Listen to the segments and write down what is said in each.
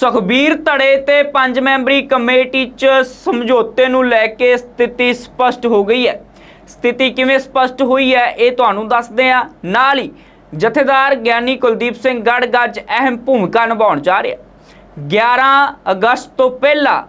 ਸੁਖਬੀਰ ਧੜੇ ਤੇ ਪੰਜ ਮੈਂਬਰੀ ਕਮੇਟੀ 'ਚ ਸਮਝੌਤੇ ਨੂੰ ਲੈ ਕੇ ਸਥਿਤੀ ਸਪਸ਼ਟ ਹੋ ਗਈ ਹੈ। ਸਥਿਤੀ ਕਿਵੇਂ ਸਪਸ਼ਟ ਹੋਈ ਹੈ, ਇਹ ਤੁਹਾਨੂੰ ਦੱਸਦੇ ਹਾਂ। ਨਾਲ ਹੀ ਜਥੇਦਾਰ ਗਿਆਨੀ ਕੁਲਦੀਪ ਸਿੰਘ ਗੜਗੱਜ ਅਹਿਮ ਭੂਮਿਕਾ ਨਿਭਾਉਣ ਜਾ ਰਿਹਾ। 11 ਅਗਸਤ ਤੋਂ ਪਹਿਲਾਂ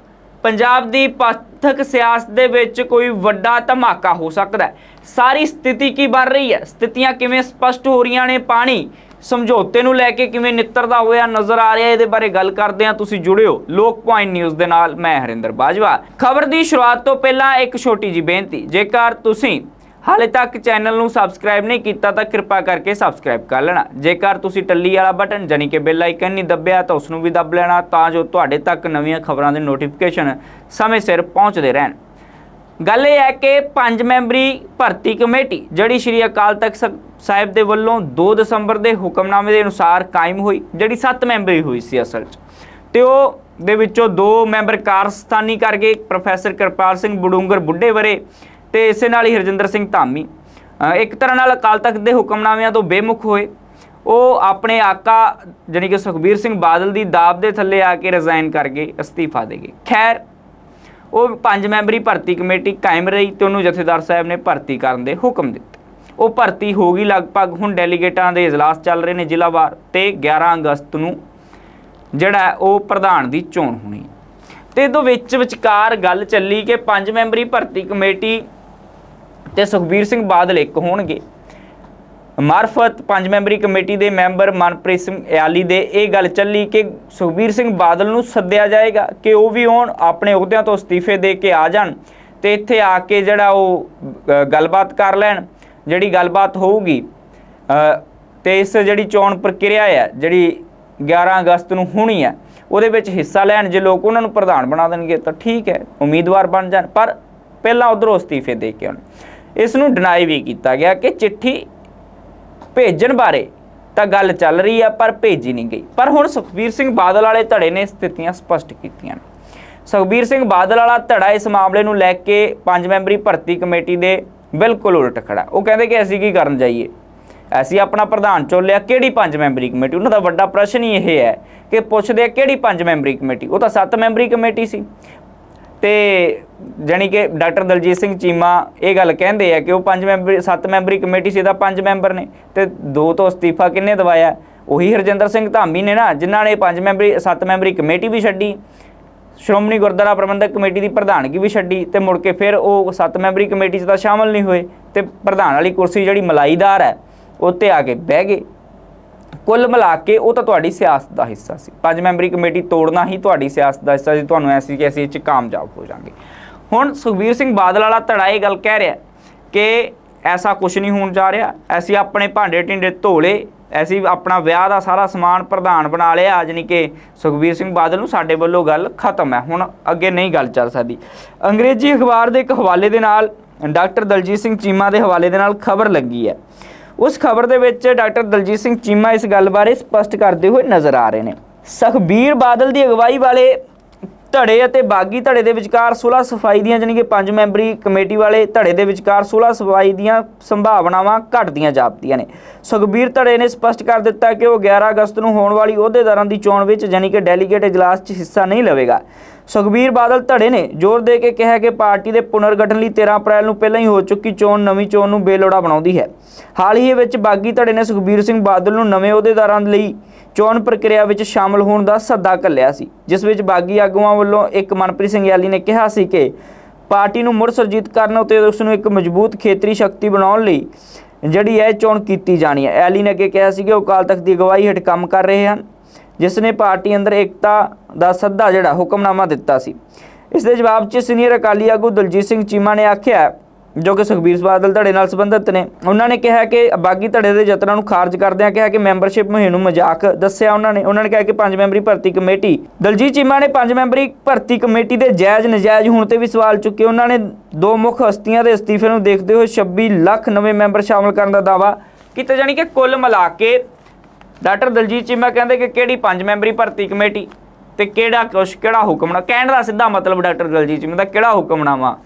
ਪੰਜਾਬ ਦੀ ਪੰਥਕ ਸਿਆਸਤ ਦੇ ਵਿੱਚ ਕੋਈ ਵੱਡਾ ਧਮਾਕਾ ਹੋ ਸਕਦਾ ਹੈ। ਸਾਰੀ ਸਥਿਤੀ ਕੀ ਬਣ ਰਹੀ ਹੈ? ਸਥਿਤੀਆਂ ਕਿਵੇਂ ਸਪਸ਼ਟ ਹੋ ਰਹੀਆਂ ਨੇ? ਪਾਣੀ ਸਮਝੌਤੇ ਨੂੰ ਲੈ ਕੇ ਕਿਵੇਂ ਨਿੱਤਰਦਾ ਹੋਇਆ ਨਜ਼ਰ ਆ ਰਿਹਾ, ਇਹਦੇ ਬਾਰੇ ਗੱਲ ਕਰਦੇ ਹਾਂ। ਤੁਸੀਂ ਜੁੜਿਓ ਲੋਕ ਪੁਆਇੰਟ ਨਿਊਜ਼ ਦੇ ਨਾਲ, ਮੈਂ ਹਰਿੰਦਰ ਬਾਜਵਾ। ਖਬਰ ਦੀ ਸ਼ੁਰੂਆਤ ਤੋਂ ਪਹਿਲਾਂ ਇੱਕ ਛੋਟੀ ਜੀ ਬੇਨਤੀ, ਜੇਕਰ ਤੁਸੀਂ ਹਾਲੇ ਤੱਕ ਚੈਨਲ ਨੂੰ ਸਬਸਕ੍ਰਾਈਬ ਨਹੀਂ ਕੀਤਾ, ਤਾਂ ਕਿਰਪਾ ਕਰਕੇ ਸਬਸਕ੍ਰਾਈਬ ਕਰ ਲੈਣਾ। ਜੇਕਰ ਤੁਸੀਂ ਟੱਲੀ ਵਾਲਾ ਬਟਨ ਜਾਨੀ ਕਿ ਬੈਲ ਆਈਕਨ ਨਹੀਂ ਦੱਬਿਆ, ਤਾਂ ਉਸ ਨੂੰ ਵੀ ਦੱਬ ਲੈਣਾ, ਤਾਂ ਜੋ ਤੁਹਾਡੇ ਤੱਕ ਨਵੀਆਂ ਖਬਰਾਂ ਦੇ ਨੋਟੀਫਿਕੇਸ਼ਨ ਸਮੇਂ ਸਿਰ ਪਹੁੰਚਦੇ ਰਹਿਣ। ਗੱਲ ਇਹ ਹੈ ਕਿ ਪੰਜ ਮੈਂਬਰੀ ਭਰਤੀ ਕਮੇਟੀ, ਜਿਹੜੀ ਸ਼੍ਰੀ ਅਕਾਲ ਤਖਤ ਸ- ਸਾਹਿਬ ਦੇ ਵੱਲੋਂ 2 ਦਸੰਬਰ ਦੇ ਹੁਕਮਨਾਮੇ ਦੇ ਅਨੁਸਾਰ ਕਾਇਮ ਹੋਈ, ਜਿਹੜੀ 7 ਮੈਂਬਰੀ ਹੋਈ ਸੀ ਅਸਲ 'ਚ। ਤੇ ਉਹ ਦੇ ਵਿੱਚੋਂ ਦੋ ਮੈਂਬਰ ਕਾਰਸਥਾਨੀ ਕਰ ਗਏ, ਪ੍ਰੋਫੈਸਰ ਕਿਰਪਾਲ ਸਿੰਘ ਬਡੂੰਗਰ ਬੁੱਢੇ ਵਰੇ ਤੇ ਇਸੇ ਨਾਲ ਹੀ ਹਰਜਿੰਦਰ ਸਿੰਘ ਧਾਮੀ। ਇੱਕ ਤਰ੍ਹਾਂ ਨਾਲ ਅਕਾਲ ਤਖਤ ਦੇ ਹੁਕਮਨਾਮਿਆਂ ਤੋਂ ਬੇਮੁਖ ਹੋਏ। ਉਹ ਆਪਣੇ ਆਕਾ ਜਾਣੀ ਕਿ ਸੁਖਬੀਰ ਸਿੰਘ ਬਾਦਲ ਦੀ ਦਾਬ ਦੇ ਥੱਲੇ ਆ ਕੇ ਰਿਜ਼ਾਈਨ ਕਰ ਗਏ, ਅਸਤੀਫਾ ਦੇ ਗਏ। ਖੈਰ ਉਹ ਪੰਜ ਮੈਂਬਰੀ ਭਰਤੀ ਕਮੇਟੀ ਕਾਇਮ ਰਹੀ ਤੇ ਉਹਨੂੰ ਜਥੇਦਾਰ ਸਾਹਿਬ ਨੇ ਭਰਤੀ ਕਰਨ ਦੇ ਹੁਕਮ ਦਿੱਤੇ ਉਹ ਭਰਤੀ ਹੋ ਗਈ ਲਗਭਗ, ਹੁਣ ਡੈਲੀਗੇਟਾਂ ਦੇ ਇਜਲਾਸ ਚੱਲ ਰਹੇ ਨੇ ਜ਼ਿਲ੍ਹਾਵਾਰ ਤੇ 11 ਅਗਸਤ ਨੂੰ ਜਿਹੜਾ ਉਹ ਪ੍ਰਧਾਨ ਦੀ ਚੋਣ ਹੋਣੀ ਹੈ। ਤੇ ਇਹਦੇ ਵਿੱਚ ਵਿਚਕਾਰ ਗੱਲ ਚੱਲੀ ਕਿ ਪੰਜ ਮੈਂਬਰੀ ਭਰਤੀ ਕਮੇਟੀ ਤੇ ਸੁਖਬੀਰ ਸਿੰਘ ਬਾਦਲ ਇੱਕ ਹੋਣਗੇ ਮਾਰਫਤ ਪੰਜ ਮੈਂਬਰੀ ਕਮੇਟੀ ਦੇ ਮੈਂਬਰ ਮਨਪ੍ਰੀਤ ਸਿੰਘ ਇਆਲੀ ਦੇ ਇਹ ਗੱਲ ਚੱਲੀ ਕਿ ਸੁਖਬੀਰ ਸਿੰਘ ਬਾਦਲ ਨੂੰ ਸੱਦਿਆ ਜਾਏਗਾ ਕਿ ਉਹ ਵੀ ਆਉਣ ਆਪਣੇ ਅਹੁਦਿਆਂ ਤੋਂ ਅਸਤੀਫੇ ਦੇ ਕੇ ਆ ਜਾਣ ਤੇ ਇੱਥੇ ਆ ਕੇ ਜਿਹੜਾ ਉਹ ਗੱਲਬਾਤ ਕਰ ਲੈਣ ਜਿਹੜੀ ਗੱਲਬਾਤ ਹੋਊਗੀ। ਅ, ਤੇ ਇਸ ਜਿਹੜੀ ਚੋਣ ਪ੍ਰਕਿਰਿਆ ਹੈ ਜਿਹੜੀ 11 ਅਗਸਤ ਨੂੰ ਹੋਣੀ ਹੈ ਉਹਦੇ ਵਿੱਚ ਹਿੱਸਾ ਲੈਣ ਜੇ ਲੋਕ ਉਹਨਾਂ ਨੂੰ ਪ੍ਰਧਾਨ ਬਣਾ ਦੇਣਗੇ ਤਾਂ ਠੀਕ ਹੈ ਉਮੀਦਵਾਰ ਬਣ ਜਾਣ ਪਰ ਪਹਿਲਾਂ ਉਧਰੋਂ ਅਸਤੀਫੇ ਦੇ ਕੇ ਆਉਣ। ਇਸ ਨੂੰ ਡਿਨਾਈ ਵੀ ਕੀਤਾ ਗਿਆ ਕਿ ਚਿੱਠੀ ਭੇਜਣ ਬਾਰੇ ਤਾਂ ਗੱਲ ਚੱਲ ਰਹੀ ਆ, ਪਰ ਭੇਜੀ ਨਹੀਂ ਗਈ। ਪਰ ਹੁਣ ਸੁਖਬੀਰ ਸਿੰਘ ਬਾਦਲ ਵਾਲੇ ਧੜੇ ਨੇ ਸਥਿਤੀਆਂ ਸਪਸ਼ਟ ਕੀਤੀਆਂ ਸੁਖਬੀਰ ਸਿੰਘ ਬਾਦਲ ਵਾਲਾ ਧੜਾ ਇਸ ਮਾਮਲੇ ਨੂੰ ਲੈ ਕੇ ਪੰਜ ਮੈਂਬਰੀ ਭਰਤੀ ਕਮੇਟੀ ਦੇ ਬਿਲਕੁਲ ਉਲਟ ਖੜਾ। ਉਹ ਕਹਿੰਦੇ ਕਿ ਅਸੀਂ ਕੀ ਕਰਨ ਜਾਈਏ? ਅਸੀਂ ਆਪਣਾ ਪ੍ਰਧਾਨ ਚੁਣ ਲਿਆ, ਕਿਹੜੀ ਪੰਜ ਮੈਂਬਰੀ ਕਮੇਟੀ? ਉਹਨਾਂ ਦਾ ਵੱਡਾ ਪ੍ਰਸ਼ਨ ਹੀ ਇਹ ਹੈ ਕਿ ਪੁੱਛਦੇ ਆ ਕਿਹੜੀ ਪੰਜ ਮੈਂਬਰੀ ਕਮੇਟੀ? ਉਹ ਤਾਂ ਸੱਤ ਮੈਂਬਰੀ ਕਮੇਟੀ ਸੀ। ਤੇ ਜਾਣੀ ਕਿ ਡਾਕਟਰ ਦਲਜੀਤ ਸਿੰਘ ਚੀਮਾ ਇਹ ਗੱਲ ਕਹਿੰਦੇ ਆ ਕਿ ਉਹ ਪੰਜ ਮੈਂਬਰੀ, ਸੱਤ ਮੈਂਬਰੀ ਕਮੇਟੀ ਸੀ ਤਾਂ ਪੰਜ ਮੈਂਬਰ ਨੇ ਤੇ ਦੋ ਤੋਂ ਅਸਤੀਫਾ ਕਿੰਨੇ ਦਵਾਇਆ? ਉਹੀ ਹਰਜਿੰਦਰ ਸਿੰਘ ਧਾਮੀ ਨੇ ਨਾ, ਜਿਨ੍ਹਾਂ ਨੇ ਪੰਜ ਮੈਂਬਰੀ, ਸੱਤ ਮੈਂਬਰੀ ਕਮੇਟੀ ਵੀ ਛੱਡੀ, ਸ਼੍ਰੋਮਣੀ ਗੁਰਦੁਆਰਾ ਪ੍ਰਬੰਧਕ ਕਮੇਟੀ ਦੀ ਪ੍ਰਧਾਨਗੀ ਵੀ ਛੱਡੀ ਤੇ ਮੁੜ ਕੇ ਫਿਰ ਉਹ ਸੱਤ ਮੈਂਬਰੀ ਕਮੇਟੀ 'ਚ ਤਾਂ ਸ਼ਾਮਲ ਨਹੀਂ ਹੋਏ ਤੇ ਪ੍ਰਧਾਨ ਵਾਲੀ ਕੁਰਸੀ ਜਿਹੜੀ ਮਲਾਈਦਾਰ ਹੈ ਉੱਤੇ ਆ ਕੇ ਬਹਿ ਗਏ। ਕੁੱਲ ਮਿਲਾ ਕੇ ਉਹ ਤਾਂ ਤੁਹਾਡੀ ਸਿਆਸਤ ਦਾ ਹਿੱਸਾ ਸੀ। ਪੰਜ ਮੈਂਬਰੀ ਕਮੇਟੀ ਤੋੜਨਾ ਹੀ ਤੁਹਾਡੀ ਸਿਆਸਤ ਦਾ ਹਿੱਸਾ ਸੀ। ਤੁਹਾਨੂੰ ਐਸੀ ਕਿ ਅਸੀਂ 'ਚ ਕਾਮਯਾਬ ਹੋ ਜਾਾਂਗੇ। ਹੁਣ ਸੁਖਬੀਰ ਸਿੰਘ ਬਾਦਲ ਵਾਲਾ ਧੜਾ ਇਹ ਗੱਲ ਕਹਿ ਰਿਹਾ ਕਿ ਐਸਾ ਕੁਝ ਨਹੀਂ ਹੋਣ ਜਾ ਰਿਹਾ, ਅਸੀਂ ਆਪਣੇ ਭਾਂਡੇ ਟਿੰਡੇ ਧੋਲੇ ਐਸੀ ਆਪਣਾ ਵਿਆਹ ਦਾ ਸਾਰਾ ਸਮਾਨ ਪ੍ਰਧਾਨ ਬਣਾ ਲਿਆ ਜਾਣੀ ਕਿ ਸੁਖਬੀਰ ਸਿੰਘ ਬਾਦਲ ਨੂੰ ਸਾਡੇ ਵੱਲੋਂ ਗੱਲ ਖਤਮ ਹੈ। ਹੁਣ ਅੱਗੇ ਨਹੀਂ ਗੱਲ ਚੱਲ ਸਕਦੀ। ਅੰਗਰੇਜ਼ੀ ਅਖਬਾਰ ਦੇ ਇੱਕ ਹਵਾਲੇ ਦੇ ਨਾਲ, ਡਾਕਟਰ ਦਲਜੀਤ ਸਿੰਘ ਚੀਮਾ ਦੇ ਹਵਾਲੇ ਦੇ ਨਾਲ ਖਬਰ ਲੱਗੀ ਹੈ। ਉਸ ਖਬਰ ਦੇ ਵਿੱਚ ਡਾਕਟਰ ਦਲਜੀਤ ਸਿੰਘ ਚੀਮਾ ਇਸ ਗੱਲ ਬਾਰੇ ਸਪਸ਼ਟ ਕਰਦੇ ਹੋਏ ਨਜ਼ਰ ਆ ਰਹੇ ਨੇ। ਸੁਖਬੀਰ ਬਾਦਲ ਦੀ ਅਗਵਾਈ ਵਾਲੇ ਧੜੇ ਅਤੇ ਬਾਗੀ ਧੜੇ ਦੇ ਵਿਚਕਾਰ ਸੁਲ੍ਹਾ ਸਫ਼ਾਈ ਦੀਆਂ ਜਾਣੀ ਕਿ ਪੰਜ ਮੈਂਬਰੀ ਕਮੇਟੀ ਵਾਲੇ ਧੜੇ ਦੇ ਵਿਚਕਾਰ ਸੁਲ੍ਹਾ ਸਫ਼ਾਈ ਦੀਆਂ ਸੰਭਾਵਨਾਵਾਂ ਘਟਦੀਆਂ ਜਾਪਦੀਆਂ ਨੇ। ਸੁਖਬੀਰ ਧੜੇ ਨੇ ਸਪਸ਼ਟ ਕਰ ਦਿੱਤਾ ਕਿ ਉਹ 11 ਅਗਸਤ ਨੂੰ ਹੋਣ ਵਾਲੀ ਅਹੁਦੇਦਾਰਾਂ ਦੀ ਚੋਣ ਵਿੱਚ ਜਾਣੀ ਕਿ ਡੈਲੀਗੇਟ ਇਜਲਾਸ 'ਚ ਹਿੱਸਾ ਨਹੀਂ ਲਵੇਗਾ। ਸੁਖਬੀਰ ਬਾਦਲ ਧੜੇ ਨੇ। ਜ਼ੋਰ ਦੇ ਕੇ ਕਿਹਾ ਕਿ ਪਾਰਟੀ ਦੇ ਪੁਨਰਗਠਨ ਲਈ 13 ਅਪ੍ਰੈਲ ਨੂੰ ਪਹਿਲਾਂ ਹੀ ਹੋ ਚੁੱਕੀ ਚੋਣ, ਨਵੀਂ ਚੋਣ ਨੂੰ ਬੇਲੋੜਾ ਬਣਾਉਂਦੀ ਹੈ। ਹਾਲ ਹੀ ਵਿੱਚ ਬਾਗੀ ਧੜੇ ਨੇ ਸੁਖਬੀਰ ਸਿੰਘ ਬਾਦਲ ਨੂੰ ਨਵੇਂ ਅਹੁਦੇਦਾਰਾਂ ਲਈ ਚੋਣ ਪ੍ਰਕਿਰਿਆ ਵਿੱਚ ਸ਼ਾਮਲ ਹੋਣ ਦਾ ਸੱਦਾ ਘੱਲਿਆ ਸੀ। ਜਿਸ ਵਿੱਚ ਬਾਗੀ ਆਗੂਆਂ ਵੱਲੋਂ ਇੱਕ ਮਨਪ੍ਰੀਤ ਸਿੰਘ ਯਾਲੀ ਨੇ ਕਿਹਾ ਸੀ ਕਿ ਪਾਰਟੀ ਨੂੰ ਮੁੜ ਸੁਰਜੀਤ ਕਰਨ ਅਤੇ ਉਸ ਨੂੰ ਇੱਕ ਮਜ਼ਬੂਤ ਖੇਤਰੀ ਸ਼ਕਤੀ ਬਣਾਉਣ ਲਈ ਜਿਹੜੀ ਇਹ ਚੋਣ ਕੀਤੀ ਜਾਣੀ ਹੈ। ਐਲੀ ਨੇ ਅੱਗੇ ਕਿਹਾ ਸੀ ਕਿ ਉਹ ਅਕਾਲ ਤਖਤ ਦੀ ਅਗਵਾਈ ਹੇਠ ਕੰਮ ਕਰ ਰਹੇ ਹਨ। ਜਿਸ ਨੇ ਪਾਰਟੀ ਅੰਦਰ ਏਕਤਾ ਦਾ ਸੱਦਾ ਜਿਹੜਾ ਹੁਕਮਨਾਮਾ ਦਿੱਤਾ ਸੀ। ਇਸ ਦੇ ਜਵਾਬ 'ਚ ਸੀਨੀਅਰ ਅਕਾਲੀ ਆਗੂ ਦਲਜੀਤ ਸਿੰਘ ਚੀਮਾ ਨੇ ਆਖਿਆ ਜੋ ਕਿ ਸੁਖਬੀਰ ਬਾਦਲ ਧੜੇ ਨਾਲ ਸੰਬੰਧਿਤ ਨੇ, ਉਹਨਾਂ ਨੇ ਕਿਹਾ ਕਿ ਬਾਗੀ ਧੜੇ ਦੇ ਯਤਨਾਂ ਨੂੰ ਖਾਰਜ ਕਰਦਿਆਂ ਕਿਹਾ ਕਿ ਮੈਂਬਰਸ਼ਿਪ ਮੁਹਿੰਮ ਨੂੰ ਮਜ਼ਾਕ ਦੱਸਿਆ ਉਹਨਾਂ ਨੇ। ਉਹਨਾਂ ਨੇ ਕਿਹਾ ਕਿ ਪੰਜ ਮੈਂਬਰੀ ਭਰਤੀ ਕਮੇਟੀ, ਦਲਜੀਤ ਚੀਮਾ ਨੇ ਪੰਜ ਮੈਂਬਰੀ ਭਰਤੀ ਕਮੇਟੀ ਦੇ ਜਾਇਜ਼ ਨਜਾਇਜ਼ ਹੋਣ ਤੇ ਵੀ ਸਵਾਲ ਚੁੱਕੇ। ਉਹਨਾਂ ਨੇ ਦੋ ਮੁੱਖ ਹਸਤੀਆਂ ਦੇ ਅਸਤੀਫੇ ਨੂੰ ਦੇਖਦੇ ਹੋਏ 26 ਲੱਖ ਨਵੇਂ ਮੈਂਬਰ ਸ਼ਾਮਲ ਕਰਨ ਦਾ ਦਾਅਵਾ ਕੀਤਾ ਜਾਣੀ ਕਿ ਕੁੱਲ ਮਿਲਾ ਕੇ ਡਾਕਟਰ ਦਲਜੀਤ ਚੀਮਾ ਕਹਿੰਦੇ ਕਿ ਕਿਹੜੀ ਪੰਜ ਮੈਂਬਰੀ ਭਰਤੀ ਕਮੇਟੀ ਤੇ ਕਿਹੜਾ ਕੁਛ, ਕਿਹੜਾ ਹੁਕਮਨਾ ਕਹਿਣ ਦਾ ਸਿੱਧਾ ਮਤਲਬ ਡਾਕਟਰ ਦਲਜੀਤ ਚੀਮਾ ਦਾ ਕਿਹੜਾ ਹੁਕਮਨਾਮਾ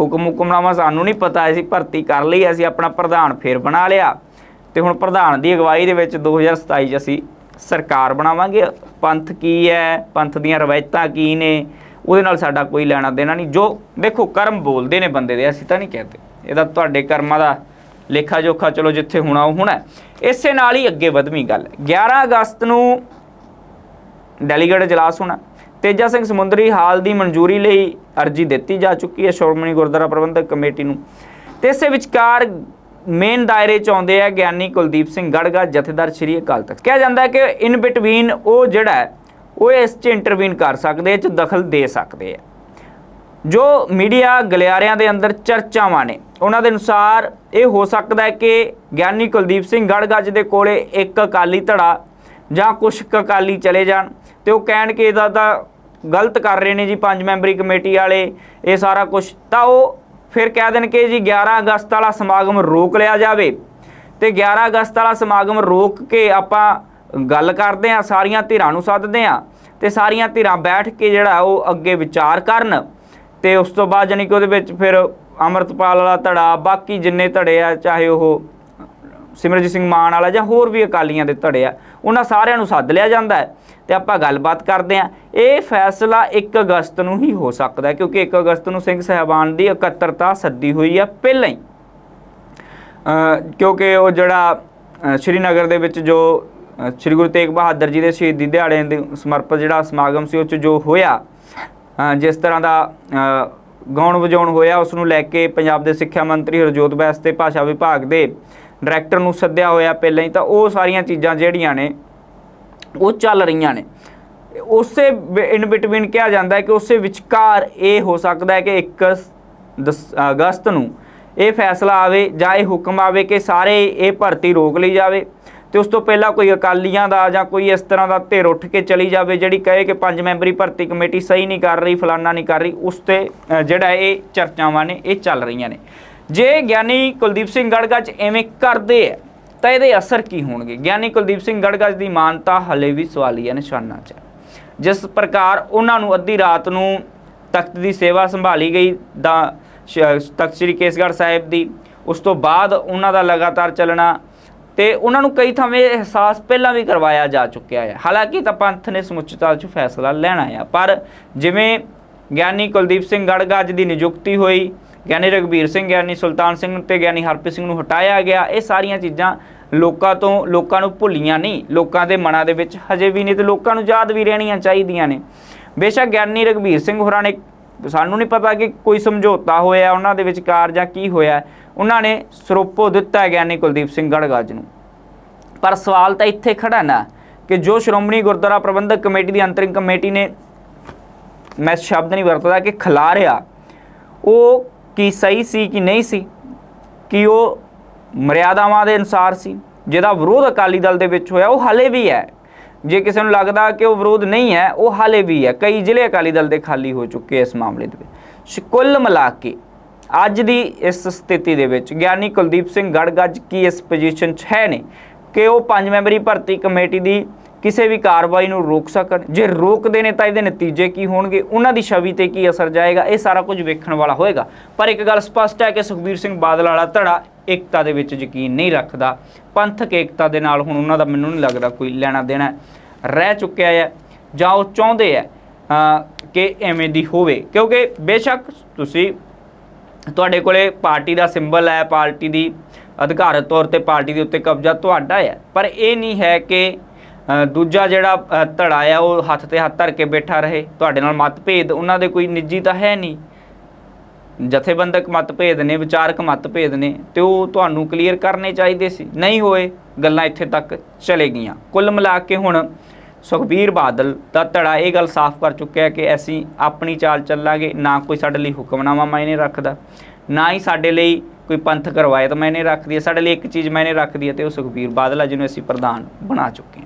ਹੁਕਮ ਹੁਕਮਨਾਮਾ ਸਾਨੂੰ ਨਹੀਂ ਪਤਾ, ਅਸੀਂ ਭਰਤੀ ਕਰ ਲਈ, ਅਸੀਂ ਆਪਣਾ ਪ੍ਰਧਾਨ ਫੇਰ ਬਣਾ ਲਿਆ। ਤੇ ਹੁਣ ਪ੍ਰਧਾਨ ਦੀ ਅਗਵਾਈ ਦੇ ਵਿੱਚ 2027 ਚ ਅਸੀਂ ਸਰਕਾਰ ਬਣਾਵਾਂਗੇ। ਪੰਥ ਕੀ ਹੈ? ਪੰਥ ਦੀਆਂ ਰਵਾਇਤਾਂ ਕੀ ਨੇ? ਉਹਦੇ ਨਾਲ ਸਾਡਾ ਕੋਈ ਲੈਣਾ ਦੇਣਾ ਨਹੀਂ। ਜੋ ਦੇਖੋ, ਕਰਮ ਬੋਲਦੇ ਨੇ ਬੰਦੇ ਦੇ, ਅਸੀਂ ਤਾਂ ਨਹੀਂ ਕਹਿੰਦੇ। ਇਹਦਾ ਤੁਹਾਡੇ ਕਰਮਾਂ ਦਾ ਲੇਖਾ ਜੋਖਾ ਚਲੋ ਜਿੱਥੇ ਹੋਣਾ ਉਹ ਹੋਣਾ ਇਸੇ ਨਾਲ ਹੀ ਅੱਗੇ ਵਧਵੀਂ ਗੱਲ। 11 ਅਗਸਤ ਨੂੰ ਡੈਲੀਗੇਟ ਇਜਲਾਸ ਹੋਣਾ। ਤੇਜਾ ਸਿੰਘ ਸਮੁੰਦਰੀ ਹਾਲ ਦੀ ਮਨਜ਼ੂਰੀ ਲਈ ਅਰਜੀ ਦਿੱਤੀ ਜਾ ਚੁੱਕੀ ਹੈ ਸ਼੍ਰੋਮਣੀ ਗੁਰਦੁਆਰਾ ਪ੍ਰਬੰਧਕ ਕਮੇਟੀ ਨੂੰ। ਤੇ ਇਸੇ ਵਿਚਕਾਰ ਮੇਨ ਦਾਇਰੇ ਚ ਆਉਂਦੇ ਆ ਗਿਆਨੀ ਕੁਲਦੀਪ ਸਿੰਘ ਗੜਗਾ, ਜਥੇਦਾਰ ਸ਼੍ਰੀ ਅਕਾਲ ਤਖਤ। ਕਿਹਾ ਜਾਂਦਾ ਹੈ ਕਿ ਇਨ ਬਿਟਵੀਨ ਉਹ ਜਿਹੜਾ ਉਹ ਇਸ ਚ ਇੰਟਰਵੀਨ ਕਰ ਸਕਦੇ ਇਹ ਚ ਦਖਲ ਦੇ ਸਕਦੇ ਆ ਜੋ ਮੀਡੀਆ ਗਲਿਆਰਿਆਂ ਦੇ ਅੰਦਰ ਚਰਚਾਵਾਂ ਨੇ, ਉਹਨਾਂ ਦੇ ਅਨੁਸਾਰ ਇਹ ਹੋ ਸਕਦਾ ਹੈ ਕਿ ਗਿਆਨੀ ਕੁਲਦੀਪ ਸਿੰਘ ਗੜਗੱਜ ਦੇ ਕੋਲੇ ਇੱਕ ਅਕਾਲੀ ਧੜਾ ਜਾਂ ਕੁਝ ਕੁ ਅਕਾਲੀ ਚਲੇ ਜਾਣ ਤੇ ਉਹ ਕਹਿਣ ਕਿ ਇਹਦਾ ਤਾਂ ਗਲਤ ਕਰ ਰਹੇ ਨੇ ਜੀ ਪੰਜ ਮੈਂਬਰੀ ਕਮੇਟੀ ਵਾਲੇ, ਇਹ ਸਾਰਾ ਕੁਝ ਤਾਂ ਉਹ ਫਿਰ ਕਹਿ ਦੇਣ ਕਿ ਜੀ 11 ਅਗਸਤ ਵਾਲਾ ਸਮਾਗਮ ਰੋਕ ਲਿਆ ਜਾਵੇ ਤੇ 11 ਅਗਸਤ ਵਾਲਾ ਸਮਾਗਮ ਰੋਕ ਕੇ ਆਪਾਂ ਗੱਲ ਕਰਦੇ ਆ ਸਾਰੀਆਂ ਧਿਰਾਂ ਨੂੰ ਸੱਦਦੇ ਆ ਤੇ ਸਾਰੀਆਂ ਧਿਰਾਂ ਬੈਠ ਕੇ ਜਿਹੜਾ ਉਹ ਅੱਗੇ ਵਿਚਾਰ ਕਰਨ। ਤੇ ਉਸ ਤੋਂ ਬਾਅਦ ਜਾਨੀ ਕਿ ਉਹਦੇ ਵਿੱਚ ਫਿਰ ਅਮਰਤਪਾਲ ਵਾਲਾ ਧੜਾ, ਬਾਕੀ ਜਿੰਨੇ ਧੜੇ ਆ, ਚਾਹੇ ਉਹ ਸਿਮਰਜੀਤ ਸਿੰਘ ਮਾਨ ਵਾਲਾ ਜਾਂ ਹੋਰ ਵੀ ਅਕਾਲੀਆਂ ਦੇ ਧੜੇ ਆ, ਉਹਨਾਂ ਸਾਰਿਆਂ ਨੂੰ ਸੱਦ ਲਿਆ ਜਾਂਦਾ ਹੈ ਤੇ ਆਪਾਂ ਗੱਲਬਾਤ ਕਰਦੇ ਆ ਇਹ ਫੈਸਲਾ 1 ਅਗਸਤ ਨੂੰ ਹੀ ਹੋ ਸਕਦਾ ਹੈ, ਕਿਉਂਕਿ 1 ਅਗਸਤ ਨੂੰ ਸਿੰਘ ਸਾਹਿਬਾਨ ਦੀ ਇਕੱਤਰਤਾ ਸੱਦੀ ਹੋਈ ਆ ਪਹਿਲਾਂ ਹੀ। ਕਿਉਂਕਿ ਉਹ ਜਿਹੜਾ ਸ਼੍ਰੀਨਗਰ ਦੇ ਵਿੱਚ ਜੋ ਸ਼੍ਰੀ ਗੁਰੂ ਤੇਗ ਬਹਾਦਰ ਜੀ ਦੇ ਸ਼ਹੀਦੀ ਦਿਹਾੜੇ ਦੇ ਸਮਰਪਿਤ ਜਿਹੜਾ ਸਮਾਗਮ ਸੀ, ਉਹ 'ਚ ਜੋ ਹੋਇਆ ਜਿਸ ਤਰ੍ਹਾਂ ਦਾ ਗਾਉਣ ਵਜਾਉਣ ਹੋਇਆ ਉਸ ਨੂੰ ਲੈ ਕੇ ਪੰਜਾਬ ਦੇ ਸਿੱਖਿਆ ਮੰਤਰੀ ਹਰਜੋਤ ਬੈਸ ਤੇ ਭਾਸ਼ਾ ਵਿਭਾਗ ਦੇ ਡਾਇਰੈਕਟਰ ਨੂੰ ਸੱਦਿਆ ਹੋਇਆ ਪਹਿਲਾਂ ਹੀ, ਤਾਂ ਉਹ ਸਾਰੀਆਂ ਚੀਜ਼ਾਂ ਜਿਹੜੀਆਂ ਨੇ, ਉਹ ਚੱਲ ਰਹੀਆਂ ਨੇ। ਉਸੇ ਇਨ ਬਿਟਵੀਨ ਕਿਹਾ ਜਾਂਦਾ ਹੈ ਕਿ ਉਸੇ ਵਿਚਕਾਰ ਇਹ ਹੋ ਸਕਦਾ ਹੈ ਕਿ 1 ਦਸ- ਅਗਸਤ ਨੂੰ ਇਹ ਫੈਸਲਾ ਆਵੇ ਜਾਂ ਇਹ ਹੁਕਮ ਆਵੇ ਕਿ ਸਾਰੇ ਇਹ ਭਰਤੀ ਰੋਕ ਲਈ ਜਾਵੇ। ਤੇ ਉਸ ਤੋਂ ਪਹਿਲਾਂ ਕੋਈ ਅਕਾਲੀਆਂ ਦਾ ਜਾਂ ਕੋਈ ਇਸ ਤਰ੍ਹਾਂ ਦਾ ਧਿਰ ਉੱਠ ਕੇ ਚਲੀ ਜਾਵੇ ਜਿਹੜੀ ਕਹੇ ਕਿ ਪੰਜ ਮੈਂਬਰੀ ਭਰਤੀ ਕਮੇਟੀ ਸਹੀ ਨਹੀਂ ਕਰ ਰਹੀ, ਫਲਾਨਾ ਨਹੀਂ ਕਰ ਰਹੀ, ਉਸ ਤੇ ਜਿਹੜਾ ਇਹ ਚਰਚਾਵਾਂ ਨੇ, ਇਹ ਚੱਲ ਰਹੀਆਂ ਨੇ। ਜੇ ਗਿਆਨੀ ਕੁਲਦੀਪ ਸਿੰਘ ਗੜਗਾ ਚ ਐਵੇਂ ਕਰਦੇ ਆ ਤਾਂ ਇਹਦੇ ਅਸਰ ਕੀ ਹੋਣਗੇ? ਗਿਆਨੀ ਕੁਲਦੀਪ ਸਿੰਘ ਗੜਗੜ ਦੀ ਮਾਨਤਾ ਹਲੇ ਵੀ ਸਵਾਲੀਆ ਨਿਸ਼ਾਨਾ 'ਚ। ਜਿਸ ਪ੍ਰਕਾਰ ਉਹਨਾਂ ਨੂੰ ਅੱਧੀ ਰਾਤ ਨੂੰ ਤਖਤ ਦੀ ਸੇਵਾ ਸੰਭਾਲੀ ਗਈ, ਦਾ, ਸ਼- ਤਖਤ ਸ੍ਰੀ ਕੇਸਗੜ੍ਹ ਸਾਹਿਬ ਦੀ, ਉਸ ਤੋਂ ਬਾਅਦ ਉਹਨਾਂ ਦਾ ਲਗਾਤਾਰ ਚੱਲਣਾ ਤੇ ਉਹਨਾਂ ਨੂੰ ਕਈ ਥਾਵੇਂ ਅਹਿਸਾਸ ਪਹਿਲਾਂ ਵੀ ਕਰਵਾਇਆ ਜਾ ਚੁੱਕਿਆ ਹੈ। ਹਾਲਾਂਕਿ ਤਾਂ ਪੰਥ ਨੇ ਸਮੁੱਚਤਾ 'ਚ ਫੈਸਲਾ ਲੈਣਾ ਹੈ। ਪਰ ਜਿਵੇਂ ਗਿਆਨੀ ਕੁਲਦੀਪ ਸਿੰਘ ਗੜਗੱਜ ਦੀ ਨਿਯੁਕਤੀ ਹੋਈ, ਗਿਆਨੀ ਰਗਵੀਰ ਸਿੰਘ, ਗਿਆਨੀ ਸੁਲਤਾਨ ਸਿੰਘ ਤੇ ਗਿਆਨੀ ਹਰਪ੍ਰੀਤ ਸਿੰਘ ਨੂੰ ਹਟਾਇਆ ਗਿਆ, ਇਹ ਸਾਰੀਆਂ ਚੀਜ਼ਾਂ ਲੋਕਾਂ ਤੋਂ, ਲੋਕਾਂ ਨੂੰ ਭੁੱਲੀਆਂ ਨਹੀਂ। ਲੋਕਾਂ ਦੇ ਮਨਾਂ ਦੇ ਵਿੱਚ ਹਜੇ ਵੀ ਨਹੀਂ ਤੇ ਲੋਕਾਂ ਨੂੰ ਯਾਦ ਵੀ ਰਹਿਣੀਆਂ ਚਾਹੀਦੀਆਂ ਨੇ। ਬੇਸ਼ੱਕ ਗਿਆਨੀ ਰਗਵੀਰ ਸਿੰਘ ਹੋਰਾਂ ਨੇ ਸਾਨੂੰ ਨਹੀਂ ਪਤਾ ਕਿ ਕੋਈ ਸਮਝੌਤਾ ਹੋਇਆ ਉਹਨਾਂ ਦੇ ਵਿਚਕਾਰ ਜਾਂ ਕੀ ਹੋਇਆ। ਉਹਨਾਂ ਨੇ ਸਰੋਪੋ ਦਿੱਤਾ ਹੈ ਗਿਆਨੀ ਕੁਲਦੀਪ ਸਿੰਘ ਗੜਗੱਜ ਨੂੰ। ਪਰ ਸਵਾਲ ਤਾਂ ਇੱਥੇ ਖੜਾ ਨਾ ਕਿ ਜੋ ਸ਼੍ਰੋਮਣੀ ਗੁਰਦੁਆਰਾ ਪ੍ਰਬੰਧਕ ਕਮੇਟੀ ਦੀ ਅੰਤਰਿਮ ਕਮੇਟੀ ਨੇ ਮੈਂ ਸ਼ਬਦ ਨਹੀਂ ਵਰਤਦਾ ਕਿ ਖਿਲਾਰਿਆ, ਉਹ ਕੀ ਸਹੀ ਸੀ ਕਿ ਨਹੀਂ ਸੀ? ਕਿ ਉਹ ਮਰਿਆਦਾਵਾਂ ਦੇ ਅਨੁਸਾਰ ਸੀ? ਜਿਹਦਾ ਵਿਰੋਧ ਅਕਾਲੀ ਦਲ ਦੇ ਵਿੱਚ ਹੋਇਆ, ਉਹ ਹਾਲੇ ਵੀ ਹੈ। ਜੇ ਕਿਸੇ ਨੂੰ ਲੱਗਦਾ ਕਿ ਉਹ ਵਿਰੋਧ ਨਹੀਂ ਹੈ, ਉਹ ਹਾਲੇ ਵੀ ਹੈ। ਕਈ ਜ਼ਿਲ੍ਹੇ ਅਕਾਲੀ ਦਲ ਦੇ ਖਾਲੀ ਹੋ ਚੁੱਕੇ ਇਸ ਮਾਮਲੇ ਦੇ ਵਿੱਚ। ਕੁੱਲ ਮਿਲਾ ਕੇ ਅੱਜ ਦੀ ਇਸ ਸਥਿਤੀ ਦੇ ਵਿੱਚ ਗਿਆਨੀ ਕੁਲਦੀਪ ਸਿੰਘ ਗੜਗੱਜ ਕੀ ਇਸ ਪੋਜੀਸ਼ਨ 'ਚ ਹੈ ਨੇ? ਕਿ ਉਹ ਪੰਜ ਮੈਂਬਰੀ ਭਰਤੀ ਕਮੇਟੀ ਦੀ ਕਿਸੇ ਵੀ ਕਾਰਵਾਈ ਨੂੰ ਰੋਕ ਸਕਣ। ਜੇ ਰੋਕਦੇ ਨੇ ਤਾਂ ਇਹਦੇ ਨਤੀਜੇ ਕੀ ਹੋਣਗੇ? ਉਹਨਾਂ ਦੀ ਛਵੀ ਤੇ ਕੀ ਅਸਰ ਜਾਏਗਾ? ਇਹ ਸਾਰਾ ਕੁਝ ਵੇਖਣ ਵਾਲਾ ਹੋਏਗਾ। ਪਰ ਇੱਕ ਗੱਲ ਸਪਸ਼ਟ ਹੈ ਕਿ ਸੁਖਬੀਰ ਸਿੰਘ ਬਾਦਲ ਵਾਲਾ ਧੜਾ ਏਕਤਾ ਦੇ ਵਿੱਚ ਯਕੀਨ ਨਹੀਂ ਰੱਖਦਾ। ਪੰਥਕ ਏਕਤਾ ਦੇ ਨਾਲ ਹੁਣ ਉਹਨਾਂ ਦਾ ਮੈਨੂੰ ਨਹੀਂ ਲੱਗਦਾ ਕੋਈ ਲੈਣਾ ਦੇਣਾ ਰਹਿ ਚੁੱਕਿਆ ਹੈ ਜਾਂ ਉਹ ਚਾਹੁੰਦੇ ਆ ਕਿ ਐਵੇਂ ਦੀ ਹੋਵੇ। ਕਿਉਂਕਿ ਬੇਸ਼ੱਕ ਤੁਸੀਂ ਤੁਹਾਡੇ ਕੋਲੇ ਪਾਰਟੀ ਦਾ ਸਿੰਬਲ ਹੈ, ਪਾਰਟੀ ਦੀ ਅਧਿਕਾਰਤ ਤੌਰ ਤੇ ਪਾਰਟੀ ਦੇ ਉੱਤੇ ਕਬਜ਼ਾ ਤੁਹਾਡਾ ਹੈ। ਪਰ ਇਹ ਨਹੀਂ ਹੈ ਕਿ ਦੂਜਾ ਜਿਹੜਾ ਧੜਾ ਆ, ਉਹ ਹੱਥ ਤੇ ਹੱਥ ਧਰ ਕੇ ਬੈਠਾ ਰਹੇ। ਤੁਹਾਡੇ ਨਾਲ ਮਤਭੇਦ, ਉਹਨਾਂ ਦੇ ਕੋਈ ਨਿੱਜੀ ਤਾਂ ਹੈ ਨਹੀਂ। ਜਥੇਬੰਦਕ ਮਤਭੇਦ ਨੇ, ਵਿਚਾਰਕ ਮਤਭੇਦ ਨੇ, ਤੇ ਉਹ ਤੁਹਾਨੂੰ ਕਲੀਅਰ ਕਰਨੇ ਚਾਹੀਦੇ ਸੀ। ਨਹੀਂ ਹੋਏ, ਗੱਲਾਂ ਇੱਥੇ ਤੱਕ ਚਲੇ ਗਈਆਂ। ਕੁੱਲ ਮਿਲਾ ਕੇ ਹੁਣ ਸੁਖਬੀਰ ਬਾਦਲ ਦਾ ਧੜਾ, ਇਹ ਗੱਲ ਸਾਫ਼ ਕਰ ਚੁੱਕਿਆ ਕਿ ਅਸੀਂ ਆਪਣੀ ਚਾਲ ਚੱਲਾਂਗੇ। ਨਾ ਕੋਈ ਸਾਡੇ ਲਈ ਹੁਕਮਨਾਮਾ ਮਾਇਨੇ ਰੱਖਦਾ, ਨਾ ਹੀ ਸਾਡੇ ਲਈ ਕੋਈ ਪੰਥਕ ਰਵਾਇਤ ਮਾਇਨੇ ਰੱਖਦੀ ਹੈ। ਸਾਡੇ ਲਈ ਇੱਕ ਚੀਜ਼ ਮਾਇਨੇ ਰੱਖਦੀ ਹੈ, ਤੇ ਉਹ ਸੁਖਬੀਰ ਬਾਦਲ ਆ, ਜਿਹਨੂੰ ਅਸੀਂ ਪ੍ਰਧਾਨ ਬਣਾ ਚੁੱਕੇ ਹਾਂ।